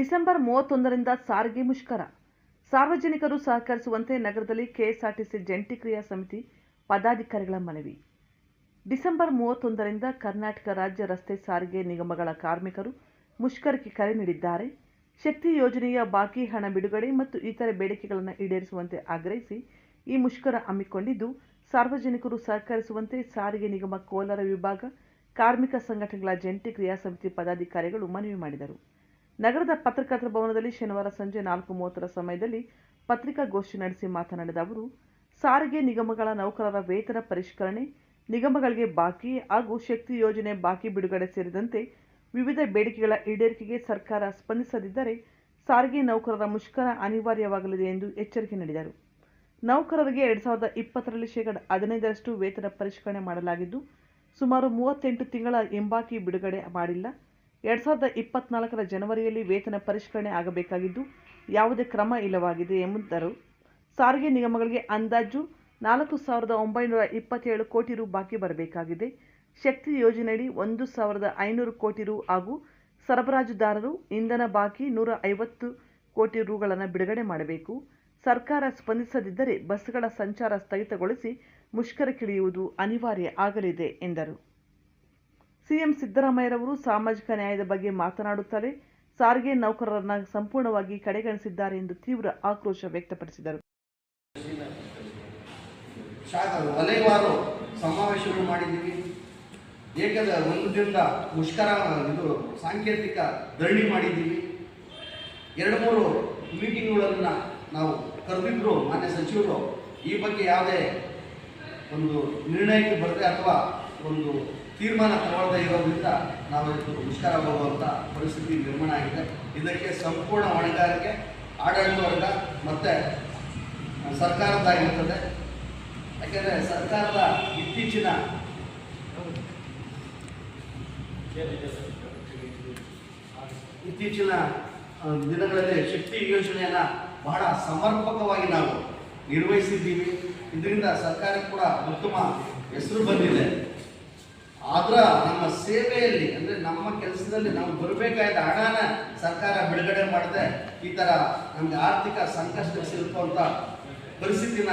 December ಮೂವತ್ತೊಂದರಿಂದ ಸಾರಿಗೆ ಮುಷ್ಕರ. ಸಾರ್ವಜನಿಕರು ಸಹಕರಿಸುವಂತೆ ನಗರದಲ್ಲಿ ಕೆಎಸ್ಆರ್ಟಿಸಿ ಜಂಟಿ ಕ್ರಿಯಾ ಸಮಿತಿ ಪದಾಧಿಕಾರಿಗಳ ಮನವಿ. ಡಿಸೆಂಬರ್ ಮೂವತ್ತೊಂದರಿಂದ ಕರ್ನಾಟಕ ರಾಜ್ಯ ರಸ್ತೆ ಸಾರಿಗೆ ನಿಗಮಗಳ ಕಾರ್ಮಿಕರು ಮುಷ್ಕರಕ್ಕೆ ಕರೆ ನೀಡಿದ್ದಾರೆ. ಶಕ್ತಿ ಯೋಜನೆಯ ಬಾಕಿ ಹಣ ಬಿಡುಗಡೆ ಮತ್ತು ಇತರೆ ಬೇಡಿಕೆಗಳನ್ನು ಈಡೇರಿಸುವಂತೆ ಆಗ್ರಹಿಸಿ ಈ ಮುಷ್ಕರ ಹಮ್ಮಿಕೊಂಡಿದ್ದು, ಸಾರ್ವಜನಿಕರು ಸಹಕರಿಸುವಂತೆ ಸಾರಿಗೆ ನಿಗಮ ಕೋಲಾರ ವಿಭಾಗ, ಕಾರ್ಮಿಕ ಸಂಘಟನೆಗಳ ಜಂಟಿ ಕ್ರಿಯಾ ಸಮಿತಿ ಪದಾಧಿಕಾರಿಗಳು ಮನವಿ ಮಾಡಿದರು. ನಗರದ ಪತ್ರಕರ್ತರ ಭವನದಲ್ಲಿ ಶನಿವಾರ ಸಂಜೆ ನಾಲ್ಕು ಮೂವತ್ತರ ಸಮಯದಲ್ಲಿ ಪತ್ರಿಕಾಗೋಷ್ಠಿ ನಡೆಸಿ ಮಾತನಾಡಿದ ಅವರು, ಸಾರಿಗೆ ನಿಗಮಗಳ ನೌಕರರ ವೇತನ ಪರಿಷ್ಕರಣೆ ನಿಗಮಗಳಿಗೆ ಬಾಕಿ ಹಾಗೂ ಶಕ್ತಿ ಯೋಜನೆ ಬಾಕಿ ಬಿಡುಗಡೆ ಸೇರಿದಂತೆ ವಿವಿಧ ಬೇಡಿಕೆಗಳ ಈಡೇರಿಕೆಗೆ ಸರ್ಕಾರ ಸ್ಪಂದಿಸದಿದ್ದರೆ ಸಾರಿಗೆ ನೌಕರರ ಮುಷ್ಕರ ಅನಿವಾರ್ಯವಾಗಲಿದೆ ಎಂದು ಎಚ್ಚರಿಕೆ ನೀಡಿದರು. ನೌಕರರಿಗೆ ಎರಡ್ ಸಾವಿರದ ಇಪ್ಪತ್ತರಲ್ಲಿ ಶೇಕಡ ಹದಿನೈದರಷ್ಟು ವೇತನ ಪರಿಷ್ಕರಣೆ ಮಾಡಲಾಗಿದ್ದು, ಸುಮಾರು ಮೂವತ್ತೆಂಟು ತಿಂಗಳ ಎಂಬಾಕಿ ಬಿಡುಗಡೆ ಮಾಡಿಲ್ಲ. ಎರಡು ಸಾವಿರದ ಇಪ್ಪತ್ನಾಲ್ಕರ ಜನವರಿಯಲ್ಲಿ ವೇತನ ಪರಿಷ್ಕರಣೆ ಆಗಬೇಕಾಗಿದ್ದು, ಯಾವುದೇ ಕ್ರಮ ಇಲ್ಲವಾಗಿದೆ ಎಂಬುದರು ಸಾರಿಗೆ ನಿಗಮಗಳಿಗೆ ಅಂದಾಜು ನಾಲ್ಕು ಸಾವಿರದ ಒಂಬೈನೂರ ಇಪ್ಪತ್ತೇಳು ಕೋಟಿ ರು ಬಾಕಿ ಬರಬೇಕಾಗಿದೆ. ಶಕ್ತಿ ಯೋಜನೆಯಡಿ ಒಂದು ಸಾವಿರದ ಐನೂರು ಕೋಟಿ ರು ಹಾಗೂ ಸರಬರಾಜುದಾರರು ಇಂಧನ ಬಾಕಿ ನೂರ ಐವತ್ತು ಕೋಟಿ ರುಗಳನ್ನು ಬಿಡುಗಡೆ ಮಾಡಬೇಕು. ಸರ್ಕಾರ ಸ್ಪಂದಿಸದಿದ್ದರೆ ಬಸ್ಗಳ ಸಂಚಾರ ಸ್ಥಗಿತಗೊಳಿಸಿ ಮುಷ್ಕರಕ್ಕಿಳಿಯುವುದು ಅನಿವಾರ್ಯ ಆಗಲಿದೆ ಎಂದರು. ಸಿಎಂ ಸಿದ್ದರಾಮಯ್ಯರವರು ಸಾಮಾಜಿಕ ನ್ಯಾಯದ ಬಗ್ಗೆ ಮಾತನಾಡುತ್ತಾರೆ. ಸಾರಿಗೆ ನೌಕರರನ್ನ ಸಂಪೂರ್ಣವಾಗಿ ಕಡೆಗಣಿಸಿದ್ದಾರೆ ಎಂದು ತೀವ್ರ ಆಕ್ರೋಶ ವ್ಯಕ್ತಪಡಿಸಿದರು. ವಲಯವಾರು ಸಮಾವೇಶಗಳು ಮಾಡಿದ್ದೀವಿ. ಏಕದ ಒಂದು ದಿನದ ಮುಷ್ಕರ ಇದು ಸಾಂಕೇತಿಕ ಧರಣಿ ಮಾಡಿದ್ದೀವಿ. ಎರಡು ಮೂರು ಮೀಟಿಂಗ್ಗಳನ್ನು ನಾವು ಕರೆದಿದ್ರು ಮಾನ್ಯ ಸಚಿವರು. ಈ ಬಗ್ಗೆ ಯಾವುದೇ ಒಂದು ನಿರ್ಣಯಕ್ಕೆ ಬರದೆ ಅಥವಾ ಒಂದು ತೀರ್ಮಾನ ತಗೊಳ್ಳದೆ ಇರೋದ್ರಿಂದ ನಾವು ಇವತ್ತು ಮುಷ್ಕರ ಹೋಗುವಂಥ ಪರಿಸ್ಥಿತಿ ನಿರ್ಮಾಣ ಆಗಿದೆ. ಇದಕ್ಕೆ ಸಂಪೂರ್ಣ ಹೊಣೆಗಾರಿಕೆ, ಆಡಳಿತ ವರ್ಗ ಮತ್ತು ಸರ್ಕಾರದ್ದಾಗಿರ್ತದೆ. ಯಾಕೆಂದರೆ ಸರ್ಕಾರದ ಇತ್ತೀಚಿನ ಇತ್ತೀಚಿನ ದಿನಗಳಲ್ಲಿ ಶಕ್ತಿ ಯೋಜನೆಯನ್ನು ಬಹಳ ಸಮರ್ಪಕವಾಗಿ ನಾವು ನಿರ್ವಹಿಸಿದ್ದೀವಿ. ಇದರಿಂದ ಸರ್ಕಾರಕ್ಕೆ ಕೂಡ ಉತ್ತಮ ಹೆಸರು ಬಂದಿದೆ. ಆದ್ರ ನಮ್ಮ ಸೇವೆಯಲ್ಲಿ, ಅಂದ್ರೆ ನಮ್ಮ ಕೆಲಸದಲ್ಲಿ ನಾವು ಬರಬೇಕಾದ ಹಣನ ಸರ್ಕಾರ ಬಿಡುಗಡೆ ಮಾಡದೆ, ಈ ತರ ನಮ್ಗೆ ಆರ್ಥಿಕ ಸಂಕಷ್ಟ ಸಿಲುಕುವಂಥ ಪರಿಸ್ಥಿತಿನ